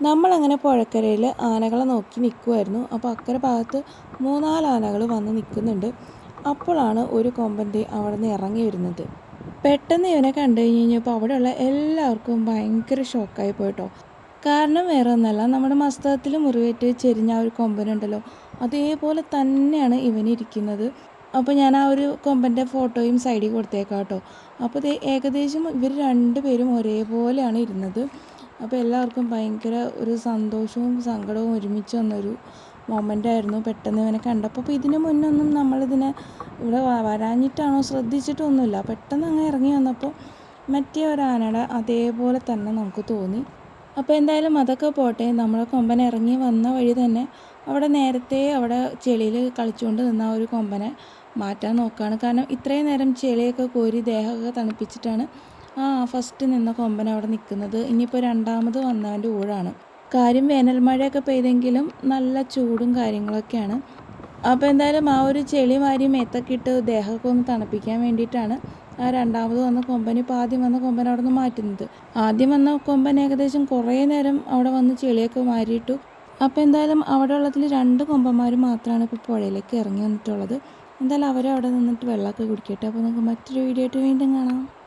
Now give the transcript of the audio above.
നമ്മളങ്ങനെ പുഴക്കരയിൽ ആനകളെ നോക്കി നിൽക്കുമായിരുന്നു അപ്പോൾ അക്കരെ ഭാഗത്ത് മൂന്നാൽ ആനകൾ വന്ന് നിൽക്കുന്നുണ്ട് അപ്പോഴാണ് ഒരു കൊമ്പന്റെ അവിടെ നിന്ന് ഇറങ്ങി വരുന്നത്. പെട്ടെന്ന് ഇവനെ കണ്ടു കഴിഞ്ഞ് കഴിഞ്ഞപ്പോൾ അവിടെയുള്ള എല്ലാവർക്കും ഭയങ്കര ഷോക്കായി പോയിട്ടോ. കാരണം വേറെ ഒന്നല്ല നമ്മുടെ മസ്തകത്തിൽ മുറിവേറ്റ് ചെരിഞ്ഞ ആ ഒരു കൊമ്പനുണ്ടല്ലോ. അതേപോലെ തന്നെയാണ് ഇവനിരിക്കുന്നത് അപ്പോൾ ഞാൻ ആ ഒരു കൊമ്പന്റെ ഫോട്ടോയും സൈഡിൽ കൊടുത്തേക്കാം കേട്ടോ അപ്പോൾ ഏകദേശം ഇവർ രണ്ടുപേരും ഒരേപോലെയാണ് ഇരുന്നത്. അപ്പോൾ എല്ലാവർക്കും ഭയങ്കര ഒരു സന്തോഷവും സങ്കടവും ഒരുമിച്ച് വന്നൊരു മൊമെന്റ് ആയിരുന്നു. പെട്ടെന്ന് ഇവനെ കണ്ടപ്പോൾ അപ്പോൾ ഇതിന് മുന്നൊന്നും നമ്മളിതിനെ ഇവിടെ വരാഞ്ഞിട്ടാണോ ശ്രദ്ധിച്ചിട്ടൊന്നുമില്ല. പെട്ടെന്ന് അങ്ങ് ഇറങ്ങി വന്നപ്പോൾ മറ്റേ ഒരു ആനയുടെ അതേപോലെ തന്നെ നമുക്ക് തോന്നി. അപ്പോൾ എന്തായാലും അതൊക്കെ പോട്ടെ നമ്മളെ കൊമ്പൻ ഇറങ്ങി വന്ന വഴി തന്നെ അവിടെ നേരത്തെ അവിടെ ചെളിയിൽ കളിച്ചുകൊണ്ട് നിന്ന ഒരു കൊമ്പനെ മാറ്റാൻ നോക്കുകയാണ് കാരണം ഇത്രയും നേരം ചെളിയൊക്കെ കോരി ദേഹമൊക്കെ തണുപ്പിച്ചിട്ടാണ് ആ ഫസ്റ്റ് നിന്ന കൊമ്പൻ അവിടെ നിൽക്കുന്നത്. ഇനിയിപ്പോൾ രണ്ടാമത് വന്നവന്റെ ഊഴാണ്. കാര്യം വേനൽ മഴയൊക്കെ പെയ്തെങ്കിലും നല്ല ചൂടും കാര്യങ്ങളൊക്കെയാണ്. അപ്പോൾ എന്തായാലും ആ ഒരു ചെളി വാരി മേത്തൊക്കെ ഇട്ട് ദേഹമൊക്കെ ഒന്ന് തണുപ്പിക്കാൻ വേണ്ടിയിട്ടാണ് ആ രണ്ടാമത് വന്ന കൊമ്പൻ ഇപ്പോൾ ആദ്യം വന്ന കൊമ്പൻ അവിടെ നിന്ന് മാറ്റുന്നത്. ആദ്യം വന്ന കൊമ്പൻ ഏകദേശം കുറേ നേരം അവിടെ വന്ന് ചെളിയൊക്കെ മാറിയിട്ടു അപ്പോൾ എന്തായാലും അവിടെ ഉള്ളതിൽ രണ്ട് കൊമ്പന്മാർ മാത്രമാണ് ഇപ്പോൾ പുഴയിലേക്ക് ഇറങ്ങി വന്നിട്ടുള്ളത്. എന്തായാലും അവരവിടെ നിന്നിട്ട് വെള്ളമൊക്കെ കുടിക്കട്ടെ. അപ്പോൾ നമുക്ക് മറ്റൊരു വീഡിയോ ആയിട്ട് വീണ്ടും കാണാം.